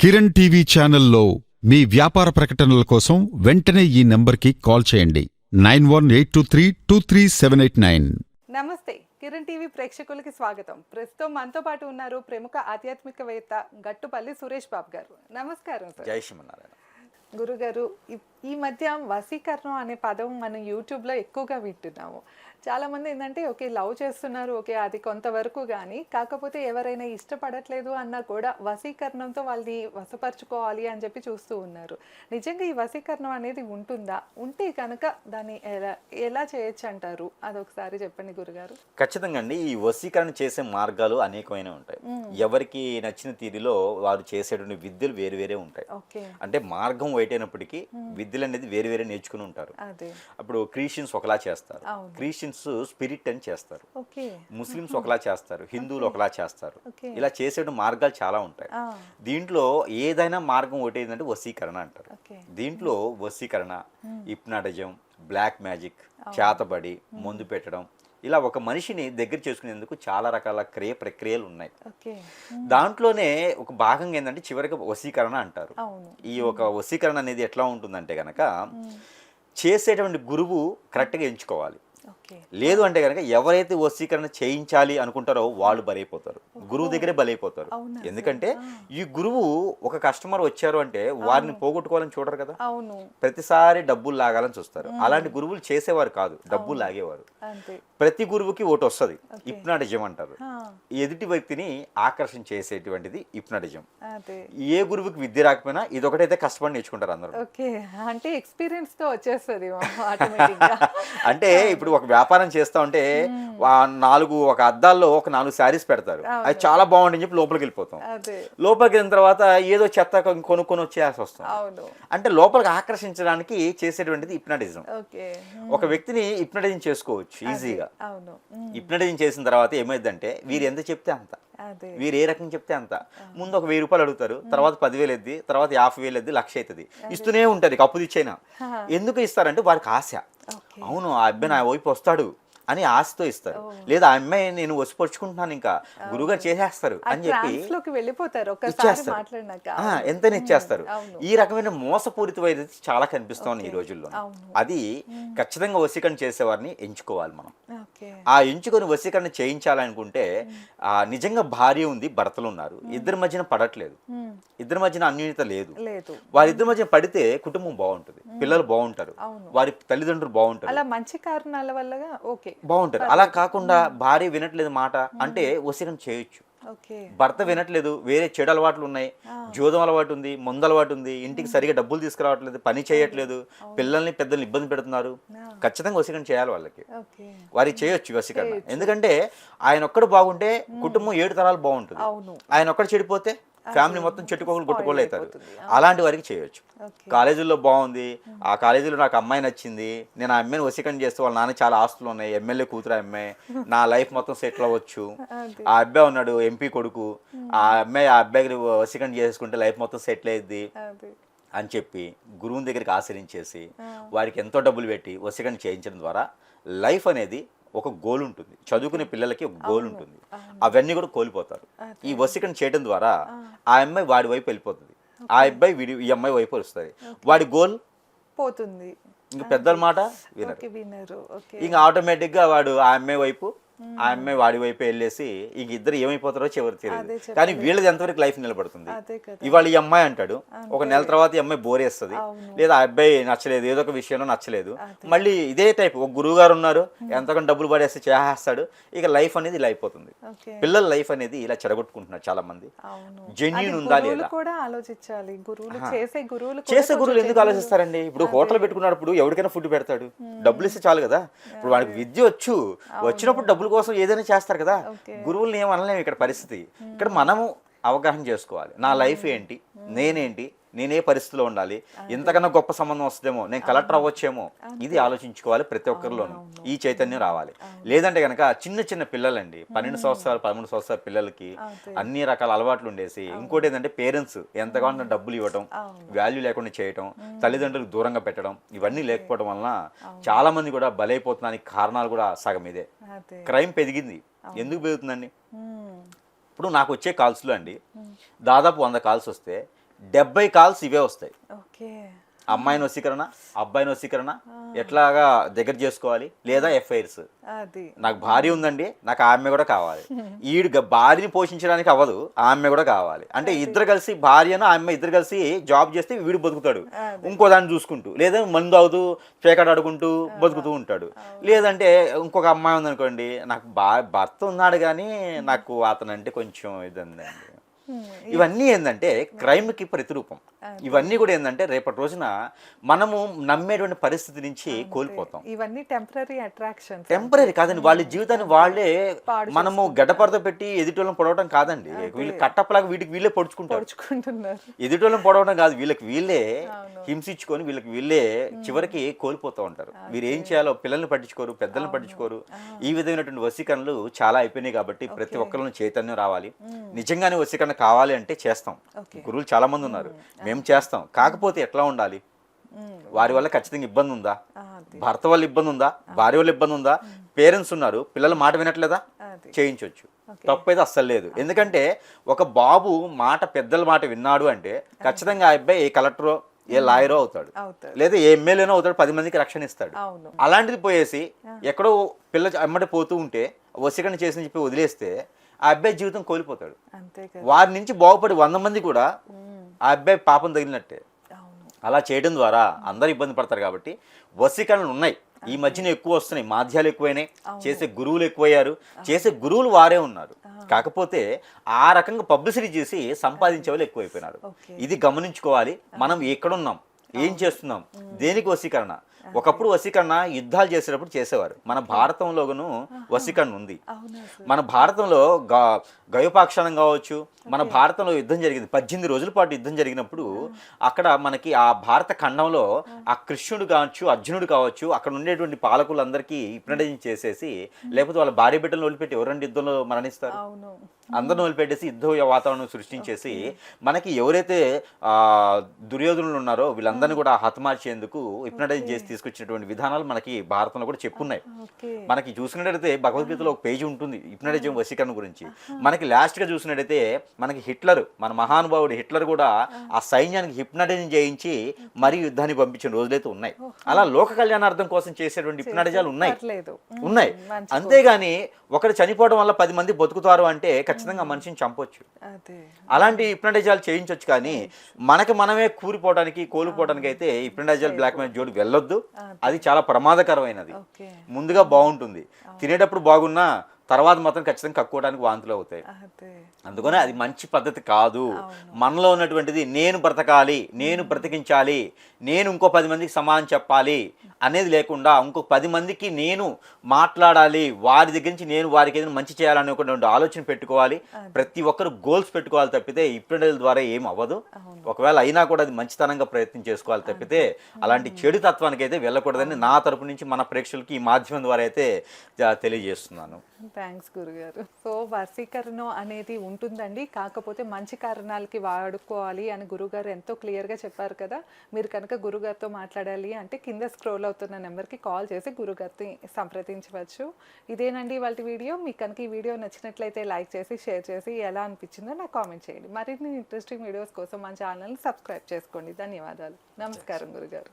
Kiran TV ఛానల్లో మీ వ్యాపార ప్రకటనల కోసం వెంటనే ఈ నంబర్కి కాల్ చేయండి. Nine one eight two three two three seven eight nine. నమస్తే కిరణ్ టీవీ ప్రేక్షకులకి స్వాగతం. ప్రస్తుతం మనతో పాటు ఉన్నారు ప్రముఖ ఆధ్యాత్మికవేత్త గట్టుపల్లి సురేష్ బాబు గారు. నమస్కారం సార్. జై శ్రీమన్నారాయణ. గురుగారు ఈ- మధ్య వశీకరణం అనే పదం మనం యూట్యూబ్లో ఎక్కువగా వింటున్నాము. చాలా మంది ఏంటంటే ఓకే లవ్ చేస్తున్నారు ఓకే అది కొంతవరకు కానీ కాకపోతే ఎవరైనా ఇష్టపడట్లేదు అన్నా కూడా వశీకరణంతో వాళ్ళని వశపరుచుకోవాలి అని చెప్పి చూస్తూ ఉన్నారు. నిజంగా ఈ వశీకరణం అనేది ఉంటుందా? ఉంటే కనుక దాన్ని ఎలా ఎలా చేయొచ్చు అంటారు? అదొకసారి చెప్పండి గురుగారు. ఖచ్చితంగా అండి. ఈ వశీకరణ చేసే మార్గాలు అనేకమైన ఉంటాయి. ఎవరికి నచ్చిన తీరులో వారు చేసేటువంటి విద్యలు వేరు వేరే ఉంటాయి. ఓకే. అంటే మార్గం వైటైనప్పటికీ విద్యలు అనేది వేరు వేరే నేర్చుకుని ఉంటారు. అప్పుడు క్రిస్టియన్స్ ఒకలా చేస్తారు. క్రిస్టియన్స్ స్పిరిట్ అని చేస్తారు. ముస్లిమ్స్ ఒకలా చేస్తారు. హిందువులు ఒకలా చేస్తారు. ఇలా చేసే మార్గాలు చాలా ఉంటాయి. దీంట్లో ఏదైనా మార్గం ఒకటి ఏంటంటే వశీకరణ అంటారు. దీంట్లో వశీకరణ హిప్నాటిజం బ్లాక్ మ్యాజిక్ చేతబడి మందు పెట్టడం ఇలా ఒక మనిషిని దగ్గర చేసుకునేందుకు చాలా రకాల క్రియ ప్రక్రియలు ఉన్నాయి. దాంట్లోనే ఒక భాగంగా ఏంటంటే చివరికి వశీకరణ అంటారు. ఈ ఒక వశీకరణ అనేది ఎట్లా ఉంటుందంటే గనక చేసేటువంటి గురువు కరెక్ట్గా ఎంచుకోవాలి. లేదు అంటే కనుక ఎవరైతే వశీకరణ చేయించాలి అనుకుంటారో వాళ్ళు బలైపోతారు. గురువు దగ్గరే బలైపోతారు. ఎందుకంటే ఈ గురువు ఒక కస్టమర్ వచ్చారు అంటే వారిని పోగొట్టుకోవాలని చూడరు కదా. ప్రతిసారి డబ్బులు లాగాలని చూస్తారు. అలాంటి గురువులు చేసేవారు కాదు. డబ్బులు లాగేవారు. ప్రతి గురువుకి ఒకటి వస్తుంది హిప్నాటిజం అంటారు. ఎదుటి వ్యక్తిని ఆకర్షణ చేసేటువంటిది హిప్నాటిజం అదే. ఏ గురువుకి విద్య రాకపోయినా ఇదొకటైతే కష్టపడి నేర్చుకుంటారు అందరూ. అంటే ఎక్స్పీరియన్స్తో వచ్చేస్తుంది అంటే ఇప్పుడు ఒక వ్యాపారం చేస్తా ఉంటే నాలుగు ఒక అద్దాల్లో ఒక నాలుగు శారీస్ పెడతారు. అది చాలా బాగుంటుంది చెప్పి లోపలికి వెళ్ళిపోతాం. లోపలికి వెళ్ళిన తర్వాత ఏదో చెత్త కొనుక్కొని వచ్చేయాల్సి వస్తుంది. అవును. అంటే లోపలికి ఆకర్షించడానికి చేసేటువంటిది హిప్నాటిజం. ఓకే. ఒక వ్యక్తిని హిప్నటైజింగ్ చేసుకోవచ్చు ఈజీగా. హిప్నటైజింగ్ చేసిన తర్వాత ఏమైందంటే వీరు ఎంత చెప్తే అంత. వీరు ఏ రకం చెప్తే అంత. ముందు ఒక వెయ్యి రూపాయలు అడుగుతారు తర్వాత పదివేలు ఎద్ది తర్వాత యాభై వేలు ఎద్ది లక్ష అవుతుంది ఇస్తూనే ఉంటారు ఇక అప్పు తెచ్చైనా ఎందుకు ఇస్తారంటే వారికి ఆశ. అవును ఆ అబ్బాయి నా వైపు వస్తాడు. అని ఆశతో ఇస్తారు. లేదా ఆ అమ్మాయి నేను వసిపరుచుకుంటున్నాను ఇంకా గురువుగారు చేసేస్తారు అని చెప్పి వెళ్ళిపోతారు ఒక్కసారి ఇచ్చేస్తారు. ఈ రకమైన మోసపూరితమైనది చాలా కనిపిస్తోంది ఈ రోజుల్లో. అది ఖచ్చితంగా వశీకరణ చేసేవారిని ఎంచుకోవాలి మనం. ఆ ఎంచుకొని వశీకరణ చేయించాలనుకుంటే ఆ నిజంగా భార్య ఉంది భర్తలు ఉన్నారు. ఇద్దరి మధ్యన పడట్లేదు. ఇద్దరి మధ్యన అన్యూన్యత లేదు. వారిద్దరి మధ్య పడితే కుటుంబం బాగుంటుంది పిల్లలు బాగుంటారు. వారి తల్లిదండ్రులు బాగుంటారు. అలా మంచి కారణాల వల్లగా ఓకే. బాగుంటారు అలా కాకుండా భార్య వినట్లేదు మాట అంటే వశీకరణ చేయొచ్చు. భర్త వినట్లేదు వేరే చెడు అలవాట్లు ఉన్నాయి జోదం అలవాటు ఉంది మందు అలవాటు ఉంది ఇంటికి సరిగా డబ్బులు తీసుకురావట్లేదు పని చేయట్లేదు పిల్లల్ని పెద్దల్ని ఇబ్బంది పెడుతున్నారు. ఖచ్చితంగా వశీకరణ చేయాలి వాళ్ళకి. వారికి చేయొచ్చు వశీకరణ ఎందుకంటే ఆయన ఒక్కడు బాగుంటే కుటుంబం ఏడు తరాలు బాగుంటుంది. ఆయన ఒక్కడు చెడిపోతే ఫ్యామిలీ మొత్తం చెట్టుకోకలు కొట్టుకోలు అవుతారు అయిపోతుంది. అలాంటి వారికి చేయొచ్చు. ఓకే. కాలేజీలో బాగుంది. ఆ కాలేజీలో నాకు అమ్మాయి నచ్చింది. నేను ఆ అమ్మాయిని వశీకరణ చేస్తే వాళ్ళ నాన్న చాలా ఆస్తులు ఉన్నాయి. ఎమ్మెల్యే కూతురు అమ్మాయి. నా లైఫ్ మొత్తం సెటిల్ అవ్వచ్చు. ఆ అబ్బాయి ఉన్నాడు ఎంపీ కొడుకు. ఆ అమ్మాయి ఆ అబ్బాయికి వశీకరణ చేసుకుంటే లైఫ్ మొత్తం సెటిల్ అయ్యిద్ది అదే. అని చెప్పి గురువుని దగ్గరికి ఆశ్రయించేసి వారికి ఎంతో డబ్బులు పెట్టి వశీకరణ చేయించడం ద్వారా లైఫ్ అనేది ఒక గోల్ ఉంటుంది. చదువుకునే పిల్లలకి ఒక గోల్ ఉంటుంది. అవన్నీ కూడా కోల్పోతారు. ఈ వశీకరణ చేయడం ద్వారా ఆ. అమ్మాయి వాడి వైపు వెళ్ళిపోతుంది. ఆ అబ్బాయి వీడి ఈ అమ్మాయి వైపు వస్తుంది. వాడి గోల్? పోతుంది. ఇంక పెద్దల మాట వినరు. ఇంకా ఆటోమేటిక్గా వాడు ఆ అమ్మాయి వైపు ఆ అమ్మాయి వాడి వైపు వెళ్ళేసి ఇంక ఇద్దరు ఏమైపోతారో చివరి తెలియదు. కానీ వీళ్ళది ఎంతవరకు లైఫ్ నిలబడుతుంది? ఇవాళ ఈ అమ్మాయి అంటాడు ఒక నెల తర్వాత ఈ అమ్మాయి బోరేస్తుంది. లేదా ఆ అబ్బాయి నచ్చలేదు ఏదో ఒక విషయంలో నచ్చలేదు. మళ్ళీ ఇదే టైప్ ఒక గురువు గారు ఉన్నారు ఎంతకంటే డబ్బులు పడేస్తే చేసేస్తాడు ఇక లైఫ్ అనేది ఇలా అయిపోతుంది. పిల్లల లైఫ్ అనేది ఇలా చెడగొట్టుకుంటున్నారు చాలా మంది జెన్యున్ ఉందా లేదా కూడా ఆలోచించాలి. గురువులు చేసే గురువులు చేసే గురువులు ఎందుకు ఆలోచిస్తారండి? ఇప్పుడు హోటల్ పెట్టుకున్నప్పుడు ఎవరికైనా ఫుడ్ పెడతాడు. డబ్బులు ఇస్తే చాలు కదా. ఇప్పుడు వాడికి విద్య వచ్చు. వచ్చినప్పుడు డబ్బుల కోసం ఏదైనా చేస్తారు కదా ఓకే. గురువుల్ని ఏమనలేము ఇక్కడ పరిస్థితి. ఇక్కడ మనము అవగాహన చేసుకోవాలి. నా లైఫ్ ఏంటి? నేనేంటి? నేనే పరిస్థితిలో ఉండాలి. ఇంతకన్నా గొప్ప సంబంధం వస్తుందేమో నేను కలెక్టర్ అవ్వచ్చేమో? ఇది ఆలోచించుకోవాలి ప్రతి ఒక్కరిలోనూ. ఈ చైతన్యం రావాలి. లేదంటే కనుక చిన్న చిన్న పిల్లలండి పన్నెండు సంవత్సరాలు పదమూడు సంవత్సరాల పిల్లలకి. అన్ని రకాల అలవాట్లు ఉండేసి ఇంకోటి ఏంటంటే పేరెంట్స్ ఎంతగానో డబ్బులు ఇవ్వటం. వాల్యూ లేకుండా చేయటం తల్లిదండ్రులకు దూరంగా పెట్టడం ఇవన్నీ లేకపోవడం వలన చాలా మంది కూడా బలైపోతున్నానికి కారణాలు కూడా సగం ఇదే. క్రైమ్ పెరిగింది. ఎందుకు పెరుగుతుందండి? ఇప్పుడు నాకు వచ్చే కాల్స్లో అండి దాదాపు వంద కాల్స్ వస్తే డెబ్బై కాల్స్ ఇవే వస్తాయి. ఓకే. అమ్మాయిని వసీకరణ అబ్బాయిని వసీకరణ ఎట్లాగా దగ్గర చేసుకోవాలి లేదా ఎఫ్ఐఆర్స్. నాకు భార్య ఉందండి నాకు ఆమె కూడా కావాలి. ఈడు భార్యని పోషించడానికి అవ్వదు ఆమె కూడా కావాలి. అంటే ఇద్దరు కలిసి భార్యను ఆమె ఇద్దరు కలిసి జాబ్ చేస్తే వీడు బతుకుతాడు. ఇంకో దాన్ని చూసుకుంటూ లేదా మందు తాగుతూ పేకాట ఆడుకుంటూ బతుకుతూ ఉంటాడు. లేదంటే ఇంకొక అమ్మాయి ఉందనుకోండి నాకు బా భర్త ఉన్నాడు కానీ నాకు అతను అంటే కొంచెం ఇదండి. ఇవన్నీ ఏంటంటే క్రైమ్కి ప్రతిరూపం. ఇవన్నీ కూడా ఏంటంటే రేపటి రోజున మనము నమ్మేటువంటి పరిస్థితి నుంచి కోల్పోతాం. ఇవన్నీ టెంపరీ అట్రాక్షన్స్ టెంపరీ కాదండి వాళ్ళ జీవితాన్ని వాళ్ళే మనము గడ్డపరద పెట్టి ఎదుటోళ్ళని పొడవడం కాదండి. వీళ్ళు కట్టప్పలాగా వీటికి వీళ్ళే పొడుచుకుంటారు. ఎదుటోళ్ళని పొడవడం కాదు వీళ్ళకి వీళ్ళే హింసించుకొని వీళ్ళకి వీళ్ళే చివరికి కోల్పోతూ ఉంటారు. వీరు ఏం చేయాలో పిల్లల్ని పట్టించుకోరు పెద్దల్ని పట్టించుకోరు. ఈ విధమైనటువంటి వశీకరణలు చాలా అయిపోయినాయి కాబట్టి ప్రతి ఒక్కరిలో చైతన్యం రావాలి. నిజంగానే వశీకరణ కావాలి అంటే చేస్తాం. గురువులు చాలా మంది ఉన్నారు. మేము. చేస్తాం. కాకపోతే ఎట్లా ఉండాలి? వారి వల్ల ఖచ్చితంగా ఇబ్బంది ఉందా? భర్త వల్ల ఇబ్బంది ఉందా? భార్య వల్ల ఇబ్బంది ఉందా? పేరెంట్స్ ఉన్నారు. పిల్లలు మాట వినట్లేదా? చేయించవచ్చు తప్పైతే అస్సలు లేదు. ఎందుకంటే ఒక బాబు మాట పెద్దల మాట విన్నాడు అంటే ఖచ్చితంగా ఆ అబ్బాయి ఏ కలెక్టరో ఏ లాయరో అవుతాడు. లేదా ఏ ఎమ్మెల్యేనో అవుతాడు. పది మందికి రక్షణ ఇస్తాడు. అలాంటిది పోయేసి ఎక్కడో పిల్ల అమ్మటి పోతూ ఉంటే వసీకరణ చేసి చెప్పి వదిలేస్తే ఆ అబ్బాయి జీవితం కోల్పోతాడు. వారి నుంచి బాగుపడి వంద మంది కూడా ఆ అబ్బాయి పాపం తగిలినట్టే. అలా చేయడం ద్వారా అందరు ఇబ్బంది పడతారు కాబట్టి వశీకరణలు ఉన్నాయి. ఈ మధ్యన ఎక్కువ వస్తున్నాయి. మాధ్యాలు ఎక్కువైనాయి. చేసే గురువులు ఎక్కువయ్యారు. చేసే గురువులు వారే ఉన్నారు. కాకపోతే ఆ రకంగా పబ్లిసిటీ చేసి సంపాదించే వాళ్ళు ఎక్కువైపోయినారు. ఇది గమనించుకోవాలి. మనం ఎక్కడున్నాం? ఏం చేస్తున్నాం? దేనికి వశీకరణ? ఒకప్పుడు వశీకరణ యుద్ధాలు చేసేటప్పుడు చేసేవారు. మన భారతంలోను వశీకరణ ఉంది. మన భారతంలో గ- గయోపాక్షానం కావచ్చు మన భారతంలో యుద్ధం జరిగింది. పద్దెనిమిది రోజుల పాటు యుద్ధం జరిగినప్పుడు అక్కడ మనకి ఆ భారత ఖండంలో ఆ. కృష్ణుడు కావచ్చు అర్జునుడు కావచ్చు అక్కడ ఉండేటువంటి పాలకులందరికీ హిప్నటైజింగ్ చేసేసి లేకపోతే వాళ్ళ భార్య బిడ్డలను వదిలిపెట్టి ఎవరండి యుద్ధంలో మరణిస్తారు. అందరిని వదిలిపెట్టేసి యుద్ధ వాతావరణం సృష్టించేసి మనకి ఎవరైతే ఆ దుర్యోధనులు ఉన్నారో వీళ్ళందరినీ కూడా హతమార్చేందుకు హిప్నటైజ్ చేసి తీసుకొచ్చినటువంటి విధానాలు మనకి భారతంలో కూడా చెప్పున్నాయి. మనకి చూసినట్టయితే భగవద్గీతలో ఒక పేజీ ఉంటుంది హిప్నటిజం వశీకరణ గురించి. మనకి లాస్ట్గా చూసినట్టయితే మనకి హిట్లర్ మన మహానుభావుడు హిట్లర్ కూడా ఆ సైన్యానికి హిప్నటైజం చేయించి మరీ యుద్ధాన్ని పంపించిన రోజులైతే ఉన్నాయి. అలా లోక కళ్యాణార్థం కోసం చేసేటువంటి హిప్నటిజాలు ఉన్నాయి. ఉన్నాయి. అంతేగాని ఒకరు చనిపోవడం వల్ల పది మంది బతుకుతారు అంటే ఖచ్చితంగా మనిషిని చంపొచ్చు. అలాంటి హిప్నటైజాలు చేయించవచ్చు కానీ మనకి మనమే కూలిపోవడానికి కోల్పోవడానికి అయితే హిప్నటైజాల్ బ్లాక్ మెయిల్ జోడి వెళ్ళొద్దు. అది. చాలా ప్రమాదకరమైనది. ముందుగా బాగుంటుంది. తినేటప్పుడు బాగున్నా తర్వాత మాత్రం ఖచ్చితంగా కక్కుకోవడానికి వాంతులు అవుతాయి. అదే. అందుకని అది మంచి పద్ధతి కాదు. మనలో ఉన్నటువంటిది నేను బ్రతకాలి నేను బ్రతికించాలి నేను ఇంకో పది మందికి సమానం చెప్పాలి అనేది లేకుండా ఇంకో పది మందికి నేను మాట్లాడాలి వారి దగ్గర నుంచి నేను వారికి ఏదైనా మంచి చేయాలనేటువంటి ఆలోచన పెట్టుకోవాలి. ప్రతి ఒక్కరు గోల్స్ పెట్టుకోవాలి తప్పితే ఇప్పుడే ద్వారా ఏం అవ్వదు. ఒకవేళ అయినా కూడా అది మంచితనంగా ప్రయత్నం చేసుకోవాలి తప్పితే అలాంటి చెడు తత్వానికి అయితే వెళ్ళకూడదని నా తరపు నుంచి మన ప్రేక్షకులకి ఈ మాధ్యమం ద్వారా అయితే తెలియజేస్తున్నాను. థ్యాంక్స్ గురుగారు. సో వశీకరణ అనేది ఉంటుందండి. కాకపోతే మంచి కారణాలకి వాడుకోవాలి అని గురుగారు ఎంతో క్లియర్గా చెప్పారు కదా. మీరు కనుక గురుగారితో మాట్లాడాలి అంటే కింద స్క్రోల్ అవుతున్న నెంబర్కి కాల్ చేసి గురుగారిని సంప్రదించవచ్చు. ఇదేనండి వాళ్ళ వీడియో. మీకు కనుక ఈ వీడియో నచ్చినట్లయితే లైక్ చేసి షేర్ చేసి ఎలా అనిపించిందో నాకు కామెంట్ చేయండి. మరిన్ని ఇంట్రెస్టింగ్ వీడియోస్ కోసం మా ఛానల్ని సబ్స్క్రైబ్ చేసుకోండి. ధన్యవాదాలు. నమస్కారం గురుగారు.